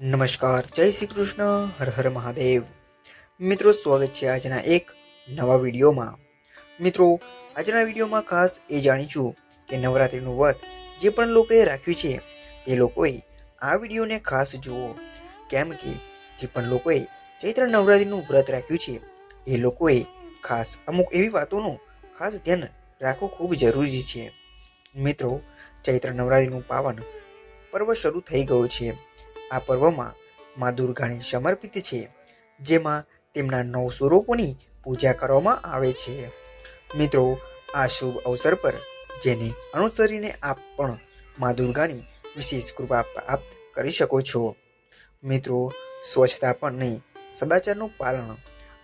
નમસ્કાર, જય શ્રી કૃષ્ણ, હર હર મહાદેવ. મિત્રો, સ્વાગત છે આજના એક નવા વિડીયોમાં. મિત્રો, આજના વિડીયોમાં ખાસ એ જાણીશું કે નવરાત્રિનું વ્રત જે પણ લોકોએ રાખ્યું છે તે લોકોએ આ વિડીયોને ખાસ જુઓ. કેમ કે જે પણ લોકોએ ચૈત્ર નવરાત્રિનું વ્રત રાખ્યું છે, એ લોકોએ ખાસ અમુક એવી વાતોનું ખાસ ધ્યાન રાખવું ખૂબ જરૂરી છે. મિત્રો, ચૈત્ર નવરાત્રિનું પાવન પર્વ શરૂ થઈ ગયું છે. આ પર્વમાં મા દુર્ગાને સમર્પિત છે, જેમાં તેમના નવ સ્વરૂપોની પૂજા કરવામાં આવે છે. મિત્રો, આ શુભ અવસર પર જેને અનુસરીને આપ પણ મા દુર્ગાની વિશેષ કૃપા પ્રાપ્ત કરી શકો છો. મિત્રો, સ્વચ્છતા પણ નહીં સદાચારનું પાલન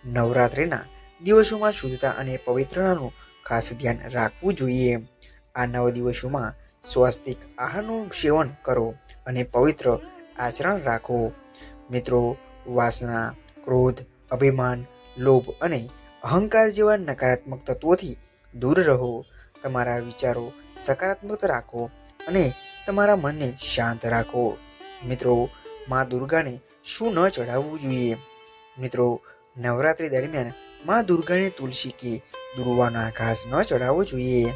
નવરાત્રિના દિવસોમાં શુદ્ધતા અને પવિત્રતાનું ખાસ ધ્યાન રાખવું જોઈએ. આ નવ દિવસોમાં સ્વાસ્તિક આહારનું સેવન કરો અને પવિત્ર આચરણ રાખો. મિત્રો, વાસના, ક્રોધ, અભિમાન, લોભ અને અહંકાર જેવા નકારાત્મક તત્વોથી દૂર રહો. તમારા વિચારો સકારાત્મક રાખો અને તમારા મનને શાંત રાખો. મિત્રો, મા દુર્ગાને શું ન ચઢાવવું જોઈએ? મિત્રો, નવરાત્રિ દરમિયાન મા દુર્ગાને તુલસી કે દુર્વાના ઘાસ ન ચડાવવો જોઈએ.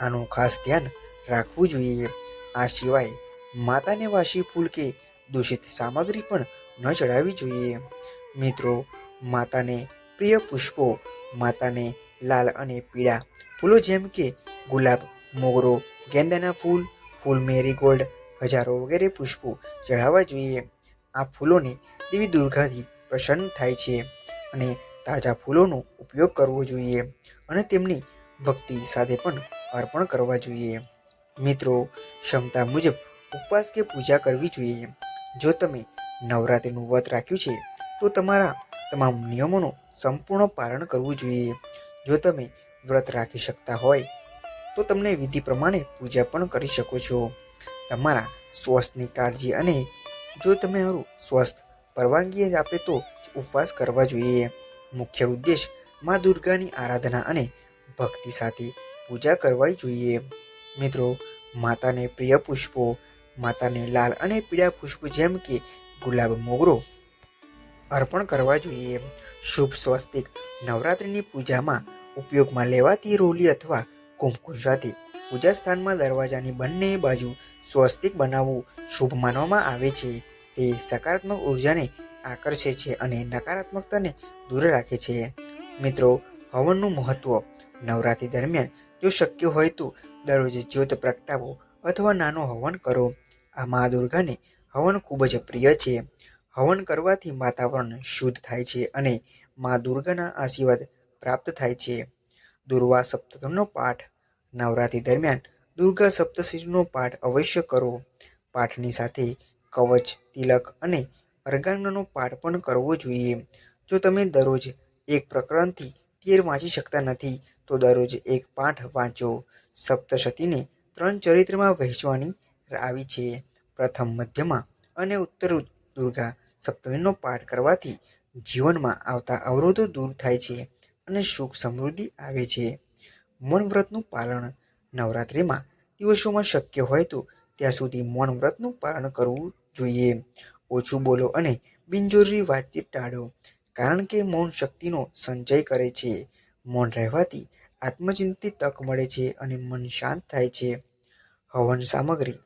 આનું ખાસ ધ્યાન રાખવું જોઈએ. આ સિવાય માતાને વાસી ફૂલ કે દૂષિત સામગ્રી પણ ન ચડાવવી જોઈએ. મિત્રો, માતાને પ્રિય પુષ્પો, માતાને લાલ અને પીળા ફૂલો જેમ કે ગુલાબ, મોગરો ગેંદાના ફૂલ ફૂલ મેરીગોલ્ડ, હજારો વગેરે પુષ્પો ચઢાવવા જોઈએ. આ ફૂલોને દેવી દુર્ગાથી પ્રસન્ન થાય છે અને તાજા ફૂલોનો ઉપયોગ કરવો જોઈએ અને તેમની ભક્તિ સાથે પણ અર્પણ કરવા જોઈએ. મિત્રો, ક્ષમતા મુજબ ઉપવાસ કે પૂજા કરવી જોઈએ. જો તમે નવરાત્રિનું વ્રત રાખ્યું છે, તો તમારા તમામ નિયમોનું સંપૂર્ણ પાલન કરવું જોઈએ. જો તમે વ્રત રાખી શકતા હોય, તો તમને વિધિ પ્રમાણે પૂજા પણ કરી શકો છો. તમારા સ્વાસ્થ્યની કાળજી અને જો તમારું સ્વાસ્થ્ય પરવાનગી આપે તો ઉપવાસ કરવા જોઈએ. મુખ્ય ઉદ્દેશ મા દુર્ગાની આરાધના અને ભક્તિ સાથે પૂજા કરવી જોઈએ. મિત્રો, માતાને પ્રિય પુષ્પો માતાને લાલ અને પીળા પુષ્પ જેમ કે ગુલાબ મોગરો અર્પણ કરવા જોઈએ. શુભ સ્વસ્તિક નવરાત્રિની પૂજામાં ઉપયોગમાં લેવાતી રોલી અથવા કુમકુમ સાથે પૂજા સ્થાનમાં દરવાજાની બંને બાજુ સ્વસ્તિક બનાવવું શુભ માનવામાં આવે છે. તે સકારાત્મક ઉર્જાને આકર્ષે છે અને નકારાત્મકતાને દૂર રાખે છે. મિત્રો, હવનનું મહત્વ. નવરાત્રિ દરમિયાન જો શક્ય હોય તો દરરોજ જ્યોત પ્રગટાવો અથવા નાનો હવન કરો. આ મા દુર્ગાને હવન ખૂબ જ પ્રિય છે. હવન કરવાથી વાતાવરણ શુદ્ધ થાય છે અને મા દુર્ગાના આશીર્વાદ પ્રાપ્ત થાય છે. દુર્વા સપ્તકમનો પાઠ નવરાત્રિ દરમિયાન દુર્ગા સપ્તશીનો પાઠ અવશ્ય કરો. પાઠની સાથે કવચ, તિલક અને અર્ગાંગનો પાઠ પણ કરવો જોઈએ. જો તમે દરરોજ એક પ્રકરણથી તેર વાંચી શકતા નથી, તો દરરોજ એક પાઠ વાંચો. સપ્તશતીને ત્રણ ચરિત્રમાં વહેંચવાની આવી છે. પ્રથમ મધ્યમાં અને ઉત્તર દુર્ગા સપ્તમીનો પાઠ કરવાથી જીવનમાં આવતા અવરોધો દૂર થાય છે અને સુખ સમૃદ્ધિ આવે છે. મૌન વ્રતનું પાલન નવરાત્રિમાં દિવસોમાં શક્ય હોય તો ત્યાં સુધી મૌન વ્રતનું પાલન કરવું જોઈએ. ઓછું બોલો અને બિનજરૂરી વાતચીત ટાળો, કારણ કે મૌન શક્તિનો સંચય કરે છે. મૌન રહેવાથી આત્મચિંતિત તક મળે છે અને મન શાંત થાય છે. હવન સામગ્રી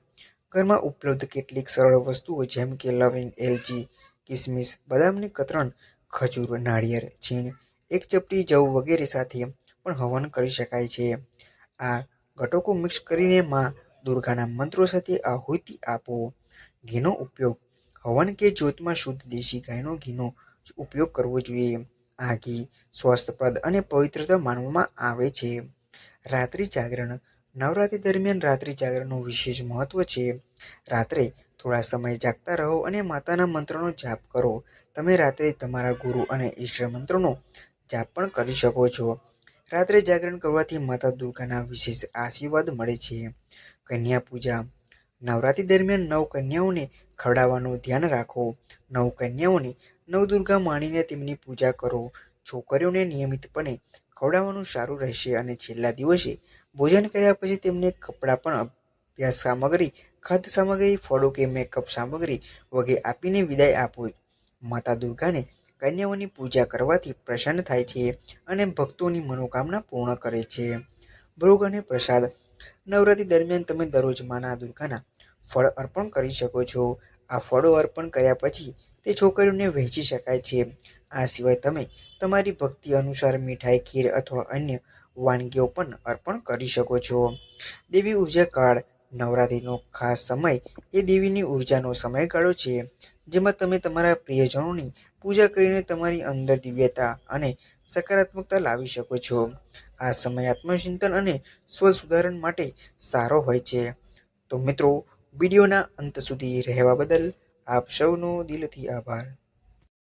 ઘરમાં ઉપલબ્ધ કેટલીક સરળ વસ્તુઓ જેમ કે લવિંગ, એલચી, કિસમિસ, બદામની કતરણ, ખજૂર, નાળિયેર, છીણ, એક ચપટી જવ વગેરે સાથે પણ હવન કરી શકાય છે. આ ઘટકો મિક્સ કરીને માં દુર્ગાના મંત્રો સાથે આહુતિ આપો. ઘીનો ઉપયોગ હવન કે જ્યોતમાં શુદ્ધ દેશી ગાયનો ઘીનો ઉપયોગ કરવો જોઈએ. આ ઘી સ્વાસ્થ્યપ્રદ અને પવિત્રતા માનવામાં આવે છે. રાત્રિ જાગરણ નવરાત્રિ દરમિયાન રાત્રિ જાગરણનું વિશેષ મહત્વ છે. રાત્રે થોડા સમય જાગતા રહો અને માતાના મંત્રનો જાપ કરો. તમે રાત્રે તમારા ગુરુ અને ઈશ્વર મંત્રનો જાપ પણ કરી શકો છો. રાત્રે જાગરણ કરવાથી માતા દુર્ગાના વિશેષ આશીર્વાદ મળે છે. કન્યા પૂજા નવરાત્રિ દરમિયાન નવ કન્યાઓને ખવડાવવાનું ધ્યાન રાખો. નવ કન્યાઓને નવદુર્ગા માણીને તેમની પૂજા કરો. છોકરીઓને નિયમિતપણે ખવડાવવાનું સારું રહેશે અને છેલ્લા દિવસે ભોજન કર્યા પછી તેમને કપડાં પણ અભ્યાસ સામગ્રી, ખાદ્ય સામગ્રી, ફળો કે મેકઅપ સામગ્રી વગેરે આપીને વિદાય આપો. માતા દુર્ગાને કન્યાઓની પૂજા કરવાથી પ્રસન્ન થાય છે અને ભક્તોની મનોકામના પૂર્ણ કરે છે. ભોગ અને પ્રસાદ. નવરાત્રી દરમિયાન તમે દરરોજ માના દુર્ગાના ફળ અર્પણ કરી શકો છો. આ ફળો અર્પણ કર્યા પછી તે છોકરીઓને વહેંચી શકાય છે. આ સિવાય તમે તમારી ભક્તિ અનુસાર મીઠાઈ, ખીર અથવા અન્ય વાનગીઓ પણ અર્પણ કરી શકો છો. દેવી ઊર્જા કાળ નવરાત્રિનો ખાસ સમય એ દેવીની ઉર્જાનો સમયગાળો છે, જેમાં તમે તમારા પ્રિયજનોની પૂજા કરીને તમારી અંદર દિવ્યતા અને સકારાત્મકતા લાવી શકો છો. આ સમય આત્મચિંતન અને સ્વ સુધારણ માટે સારો હોય છે. તો મિત્રો, વિડીયોના અંત સુધી રહેવા બદલ આપ સૌનો દિલથી આભાર.